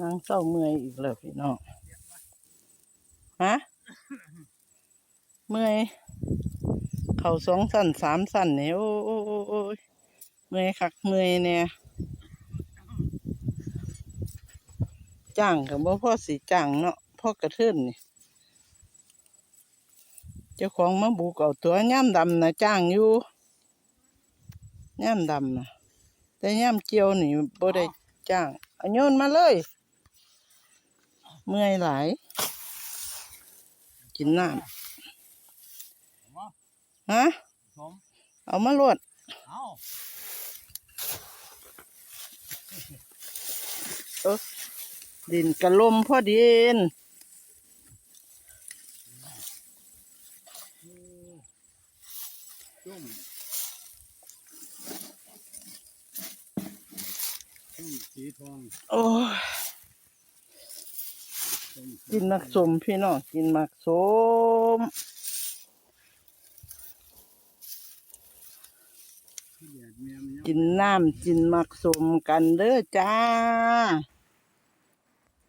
นางเศร้าเมื่อยอีกแล้วพี่น้องฮะเมื่อยเข่าสองสั่นสามสั่นเนี่ยโอ้โอ้โอ้โอ้ยเมื่อยคักเมื่อยเนี่ยจ้างกับบ่พ่อสีจ้างเนาะพ่อกระเทือนนี่เจ้าของมาบุกเอาตัวย่ามดำนะจ้างอยู่ย่ามดำนะแต่ย่ามเจียวนี่บ่ได้จ้างเอาโยนมาเลย เมื่อยหลาย กินน้ำฮะผมเอามาลวดเอาดินกระลมพอดินจุ่มจุ่มสีทอง โอ้ยจุ่ม กินมักสมพี่น้องกินมักสมกินน้ำกินมักสมกันเด้อจ้า